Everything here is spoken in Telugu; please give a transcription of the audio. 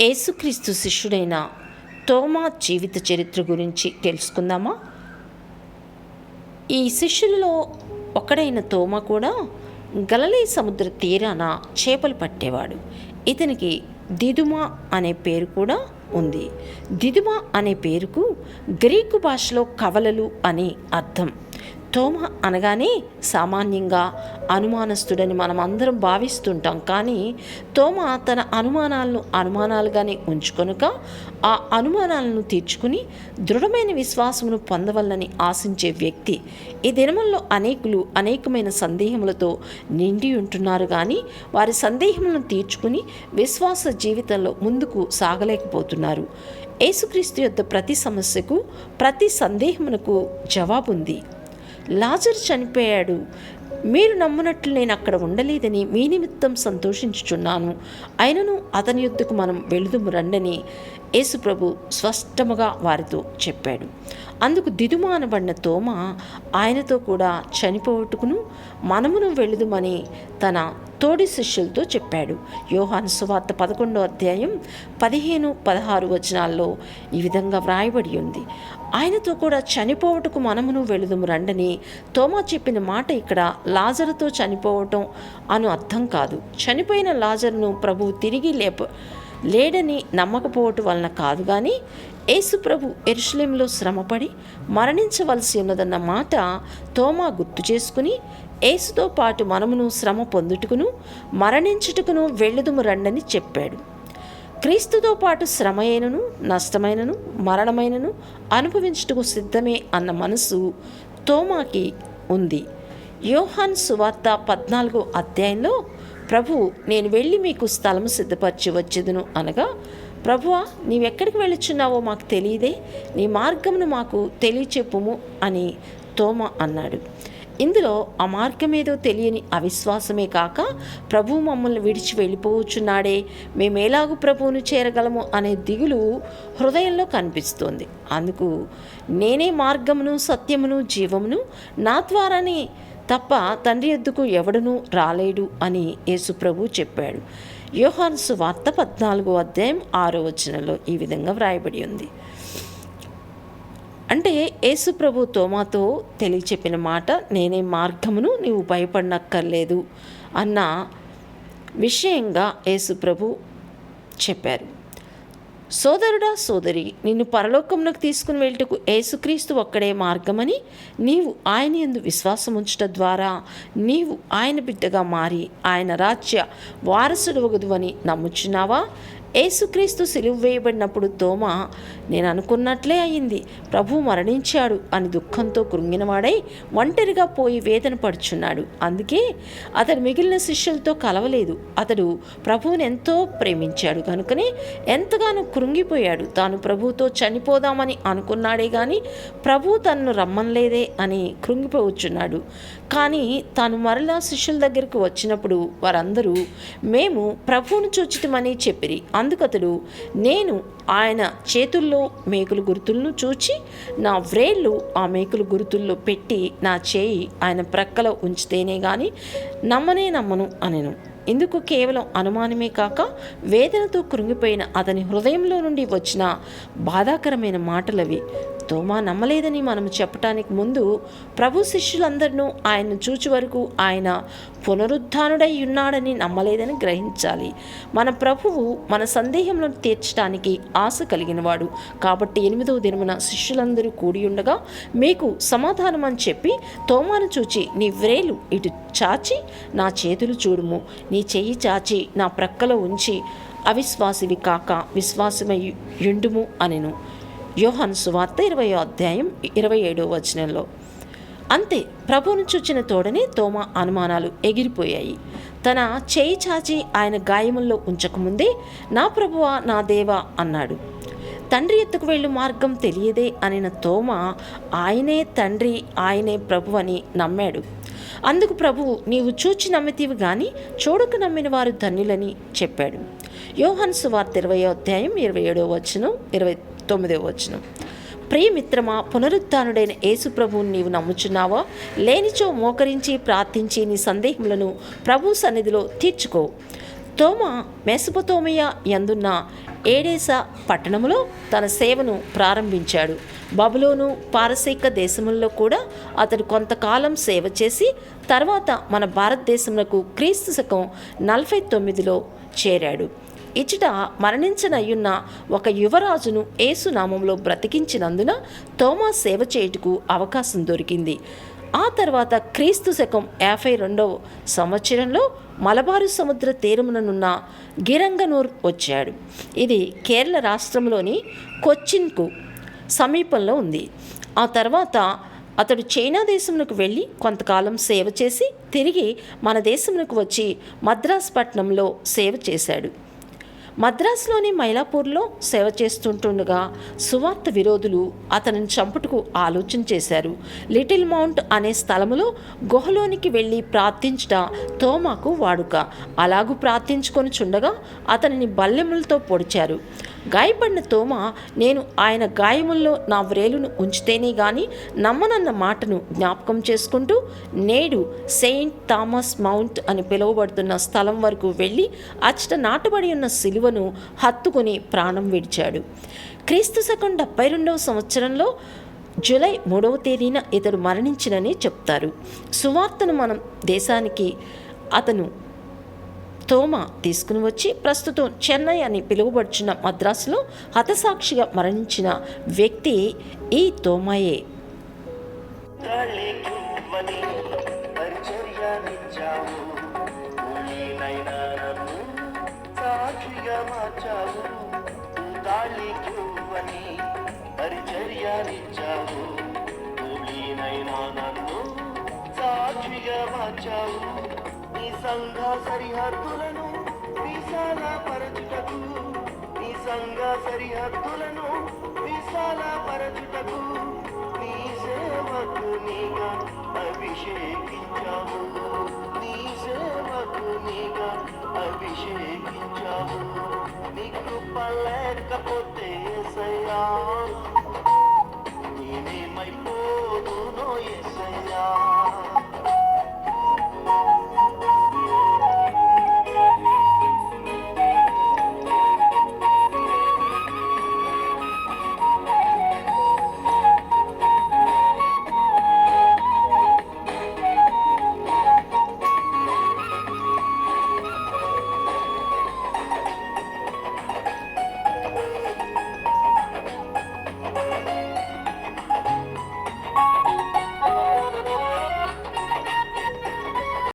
యేసుక్రీస్తు శిష్యుడైన తోమా జీవిత చరిత్ర గురించి తెలుసుకుందామా? ఈ శిష్యులలో ఒకడైన తోమ కూడా గలలీ సముద్ర తీరాన చేపలు పట్టేవాడు. ఇతనికి దిదుమా అనే పేరు కూడా ఉంది. దిదుమా అనే పేరుకు గ్రీకు భాషలో కవలలు అని అర్థం. తోమ అనగానే సామాన్యంగా అనుమానస్తుడని మనం అందరం భావిస్తుంటాం. కానీ తోమ తన అనుమానాలను అనుమానాలుగానే ఉంచుకొనుక ఆ అనుమానాలను తీర్చుకుని దృఢమైన విశ్వాసమును పొందవల్లని ఆశించే వ్యక్తి ఈ దినముల్లో అనేకులు అనేకమైన సందేహములతో నిండి ఉంటున్నారు. కానీ వారి సందేహములను తీర్చుకుని విశ్వాస జీవితంలో ముందుకు సాగలేకపోతున్నారు. యేసుక్రీస్తు యొక్క ప్రతి సమస్యకు ప్రతి సందేహమునకు జవాబుంది. లాజర్ చనిపోయాడు. మీరు నమ్మునట్లు నేను అక్కడ ఉండలేదని మీ నిమిత్తం సంతోషించుచున్నాను. అయినను అతని యుద్ధకు మనం వెళుదుము రండని యేసుప్రభు స్పష్టముగా వారితో చెప్పాడు. అందుకు దిదుమానబడిన తోమ ఆయనతో కూడా చనిపోవట్టుకును మనమును వెళుదుమని తన తోడి శిష్యులతో చెప్పాడు. యోహాను సువార్త పదకొండో అధ్యాయం పదిహేను పదహారు వచనాల్లో ఈ విధంగా వ్రాయబడి ఉంది. ఆయనతో కూడా చనిపోవటకు మనమును వెళుదుము రండని తోమా చెప్పిన మాట ఇక్కడ లాజరుతో చనిపోవటం అను అర్థం కాదు. చనిపోయిన లాజర్ను ప్రభువు తిరిగి లేప లేడని నమ్మకపోవటం వలన కాదు కానీ యేసుప్రభు ఎరుషులేంలో శ్రమపడి మరణించవలసి ఉన్నదన్న మాట తోమా గుర్తు చేసుకుని ఏసుతో పాటు మనమును శ్రమ పొందుటకును మరణించుటకును వెళ్ళుదుము రండని చెప్పాడు. క్రీస్తుతో పాటు శ్రమయైనను నష్టమైనను మరణమైనను అనుభవించుటకు సిద్ధమే అన్న మనసు తోమాకి ఉంది. యోహాన్ సువార్త పద్నాలుగో అధ్యాయంలో ప్రభు నేను వెళ్ళి మీకు స్థలము సిద్ధపరిచి వచ్చేదును అనగా ప్రభువా నీవెక్కడికి వెళ్ళుచున్నావో మాకు తెలియదే నీ మార్గమును మాకు తెలియచెప్పుము అని తోమ అన్నాడు. ఇందులో ఆ తెలియని అవిశ్వాసమే కాక ప్రభు మమ్మల్ని విడిచి వెళ్ళిపోవచ్చున్నాడే. మేమేలాగు ప్రభువును చేరగలము అనే దిగులు హృదయంలో కనిపిస్తోంది. అందుకు నేనే మార్గమును సత్యమును జీవమును నా ద్వారానే తప్ప తండ్రి ఎద్దుకు ఎవడునూ రాలేడు అని యేసుప్రభు చెప్పాడు. యోహాన్సు వార్త పద్నాలుగో అధ్యాయం ఆరో వచనంలో ఈ విధంగా వ్రాయబడి ఉంది. అంటే యేసుప్రభు తోమాతో తెలియచెప్పిన మాట నేనే మార్గమును నీవు భయపడనక్కర్లేదు అన్న విషయంగా యేసుప్రభు చెప్పారు. సోదరుడా సోదరి నిన్ను పరలోకమునకు తీసుకుని వెళ్ళటకు ఏసుక్రీస్తు ఒక్కడే మార్గమని నీవు ఆయన ఎందు విశ్వాసం ఉంచట ద్వారా నీవు ఆయన బిడ్డగా మారి ఆయన రాజ్య వారసుడు అని నమ్ముచున్నావా? యేసుక్రీస్తు సిలువ వేయబడినప్పుడు తోమ నేను అనుకున్నట్లే అయింది. ప్రభు మరణించాడు అని దుఃఖంతో కృంగినవాడై ఒంటరిగా పోయి వేదన పడుచున్నాడు. అందుకే అతడు మిగిలిన శిష్యులతో కలవలేదు. అతడు ప్రభువుని ఎంతో ప్రేమించాడు. కనుకనే ఎంతగానో కృంగిపోయాడు. తాను ప్రభువుతో చనిపోదామని అనుకున్నాడే కానీ ప్రభు తనను రమ్మనలేదే అని కృంగిపోవచ్చున్నాడు. కానీ తాను మరలా శిష్యుల దగ్గరికి వచ్చినప్పుడు వారందరూ మేము ప్రభువును చూచితమని చెప్పిరి. అందుకతడు నేను ఆయన చేతుల్లో మేకులు గుర్తులను చూచి నా వ్రేళ్ళు ఆ మేకులు గుర్తుల్లో పెట్టి నా చేయి ఆయన ప్రక్కలో ఉంచితేనే కానీ నమ్మనే నమ్మను అనెను. ఇందుకు కేవలం అనుమానమే కాక వేదనతో కృంగిపోయిన అతని హృదయంలో నుండి వచ్చిన బాధాకరమైన మాటలవి తోమా నమ్మలేదని మనం చెప్పటానికి ముందు ప్రభు శిష్యులందరినూ ఆయన్ను చూచి వరకు ఆయన పునరుద్ధానుడై ఉన్నాడని నమ్మలేదని గ్రహించాలి. మన ప్రభువు మన సందేహంలో తీర్చడానికి ఆశ కలిగినవాడు. కాబట్టి ఎనిమిదవ దినమున శిష్యులందరూ కూడి ఉండగా మీకు సమాధానం అని చెప్పి తోమాను చూచి నీ వ్రేలు ఇటు చాచి నా చేతులు చూడుము. నీ చెయ్యి చాచి నా ప్రక్కలో ఉంచి అవిశ్వాసివి కాక విశ్వాసమై యుండుము అనెను. యోహాను సువార్త ఇరవై అధ్యాయం ఇరవై ఏడో వచనంలో. అంతే ప్రభువును చూచిన తోడనే తోమ అనుమానాలు ఎగిరిపోయాయి. తన చేయి చాచి ఆయన గాయముల్లో ఉంచకముందే నా ప్రభువా నా దేవా అన్నాడు. తండ్రి ఎత్తుకు వెళ్ళు మార్గం తెలియదే అనిన తోమ ఆయనే తండ్రి ఆయనే ప్రభు అని నమ్మాడు. అందుకు ప్రభువు నీవు చూచి నమ్మితివి గాని చూడక నమ్మిన వారు ధన్యులని చెప్పాడు. యోహన్ సువార్త ఇరవై అధ్యాయం ఇరవై ఏడో వచనం ఇరవై తొమ్మిదవ వచనం. ప్రియమిత్రమా పునరుత్డైన యేసుప్రభువుని నీవు నమ్ముచున్నావా? లేనిచో మోకరించి ప్రార్థించి నీ సందేహములను ప్రభు సన్నిధిలో తీర్చుకో. తోమ మెసపతోమియా యందున్న ఏడేస పట్టణంలో తన సేవను ప్రారంభించాడు. బబులోను పారసీక దేశముల్లో కూడా అతడు కొంతకాలం సేవ చేసి తర్వాత మన భారతదేశంలో క్రీస్తు శకం నలభై తొమ్మిదిలో చేరాడు. ఇచ్చట మరణించనయ్యున్న ఒక యువరాజును ఏసునామంలో బ్రతికించినందున తోమా సేవ చేయుటకు అవకాశం దొరికింది. ఆ తర్వాత క్రీస్తు శకం యాభై రెండవ సంవత్సరంలో మలబారు సముద్ర తీరముననున్న గిరంగనూర్ వచ్చాడు. ఇది కేరళ రాష్ట్రంలోని కొచ్చిన్కు సమీపంలో ఉంది. ఆ తర్వాత అతడు చైనా దేశంలోకి వెళ్ళి కొంతకాలం సేవ చేసి తిరిగి మన దేశంలోకి వచ్చి మద్రాస్ పట్టణంలో సేవ చేశాడు. మద్రాసులోని మైలాపూర్లో సేవ చేస్తుంటుండగా సువార్త విరోధులు అతనిని చంపుటకు ఆలోచన చేశారు. లిటిల్ మౌంట్ అనే స్థలములో గుహలోనికి వెళ్ళి ప్రార్థించుట తోమాకు వాడుక. అలాగూ ప్రార్థించుకొని చుండగా అతనిని బల్లెములతో పొడిచారు. గాయపడిన తోమ నేను ఆయన గాయముల్లో నా వ్రేలును ఉంచితేనే గాని నమ్మనన్న మాటను జ్ఞాపకం చేసుకుంటూ నేడు సెయింట్ థామస్ మౌంట్ అని పిలువబడుతున్న స్థలం వరకు వెళ్ళి అచ్చట నాటబడి ఉన్న సిలువను హత్తుకొని ప్రాణం విడిచాడు. క్రీస్తు శకం డెబ్బై రెండవ సంవత్సరంలో జూలై మూడవ తేదీన ఇతడు మరణించినని చెప్తారు. సువార్తను మనం దేశానికి అతను తోమ తీసుకుని వచ్చి ప్రస్తుతం చెన్నై అని పిలువబడుచున్న మద్రాసులో హతసాక్షిగా మరణించిన వ్యక్తి ఈ తోమాయే. తాళికివ్వని పరిచర్యనిచ్చావు నన్ను సాక్షిగా మార్చావు సంఘ సరిహద్దులను విశాల పరచుటకు. నీ సంఘ సరిహద్దులను విశాల పరచుటకు. నీ సేవకునిగా అభిషేకించాము. నీ సేవకునిగా అభిషేకించాము. నీ కృప లేకపోతే యేసయ్యా నేనేమైపోదునో యేసయ్యా